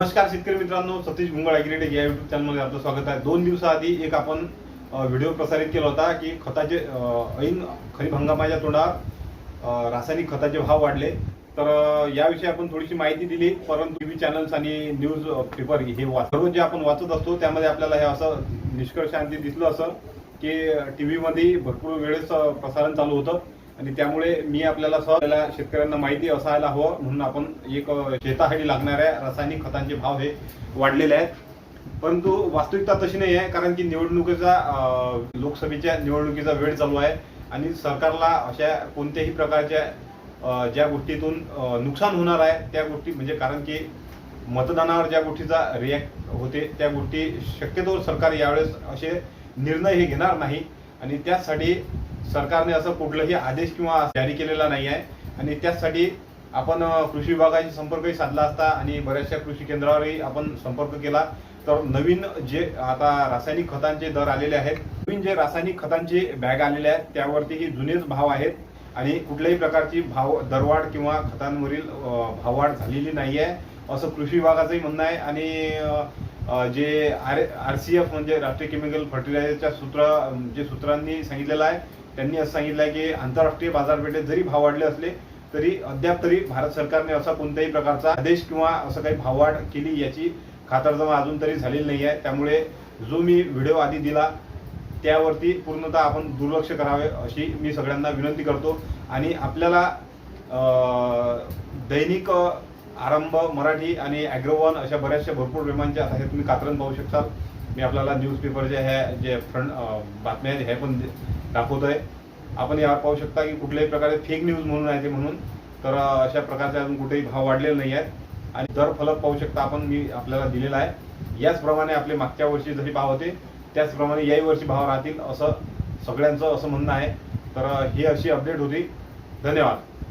नमस्कार शेतकरी मित्रांनो सतीश भुंगळ ॲग्रीटेक या युट्यूब चॅनलमध्ये आपलं स्वागत आहे. दोन दिवसाआधी एक आपण व्हिडिओ प्रसारित केला होता की खताचे ऐन खरीप हंगामाच्या तोंडावर रासायनिक खताचे भाव वाढले. तर याविषयी आपण थोडीशी माहिती दिली. परंतु टी व्ही चॅनल्स आणि न्यूज पेपर हे सर्व जे आपण वाचत असतो त्यामध्ये आपल्याला हे असं निष्कर्षांती दिसलं असं की टी व्हीमध्ये भरपूर वेळेस प्रसारण चालू होतं. आणि त्यामुळे मी आपल्याला सहज आपल्याला शेतकऱ्यांना माहिती असायला हवं म्हणून आपण एक शेतासाठी लागणाऱ्या रासायनिक खतांचे भाव हे वाढलेले आहेत. परंतु वास्तविकता तशी नाही आहे कारण की निवडणुकीचा लोकसभेच्या निवडणुकीचा वेळ चालू आहे आणि सरकारला अशा कोणत्याही प्रकारच्या ज्या गोष्टीतून नुकसान होणार आहे त्या गोष्टी म्हणजे कारण की मतदानावर ज्या गोष्टीचा रिॲक्ट होते त्या गोष्टी शक्यतो सरकार यावेळेस असे निर्णय हे घेणार नाही. आणि त्यासाठी सरकारने असं कुठलाही आदेश किंवा जारी केलेला नाही आहे. आणि त्याचसाठी आपण कृषी विभागाशी संपर्कही साधला असता आणि बऱ्याचशा कृषी केंद्रावरही आपण संपर्क केला. तर नवीन जे आता रासायनिक खतांचे दर आलेले आहेत नवीन जे रासायनिक खतांचे बॅग आलेले आहेत त्यावरतीही जुनेच भाव आहेत. आणि कुठल्याही प्रकारची भाव दरवाढ किंवा खतांवरील भाववाढ झालेली नाही आहे. असं कृषी विभागाचंही म्हणणं आहे. आणि जे आर आर सी एफ म्हणजे राष्ट्रीय केमिकल फर्टिलायझरच्या सूत्र जे सूत्रांनी सांगितलेलं आहे त्यांनी असं सांगितलं आहे की आंतरराष्ट्रीय बाजारपेठेत जरी भाव वाढले असले तरी अद्याप तरी भारत सरकारने असा कोणत्याही प्रकारचा आदेश किंवा असं काही भाववाढ केली याची खातरजमा अजून तरी झालेली नाही आहे त्यामुळे जो मी व्हिडिओ आधी दिला त्यावरती पूर्णतः आपण दुर्लक्ष करावे अशी मी सगळ्यांना विनंती करतो. आणि आपल्याला दैनिक आरंभ मराठी आणि ॲग्रोवन अशा बऱ्याचशा भरपूर विमानच्या आता हे तुम्ही कात्रण पाहू शकता. मी आपल्याला न्यूजपेपरच्या ह्या जे फ्रंट बातम्या आहेत हे पण दाखवतोय. आपण यावर पाहू शकता की कुठल्याही प्रकारे फेक न्यूज म्हणून आहे ते म्हणून. तर अशा प्रकारचे अजून कुठेही भाव वाढलेले नाही आहेत. आणि दर फलक पाहू शकता आपण मी आपल्याला दिलेला आहे. याचप्रमाणे आपले मागच्या वर्षी जरी भाव होते त्याचप्रमाणे याही वर्षी भाव राहतील असं सगळ्यांचं असं म्हणणं आहे. तर ही अशी अपडेट होती. धन्यवाद.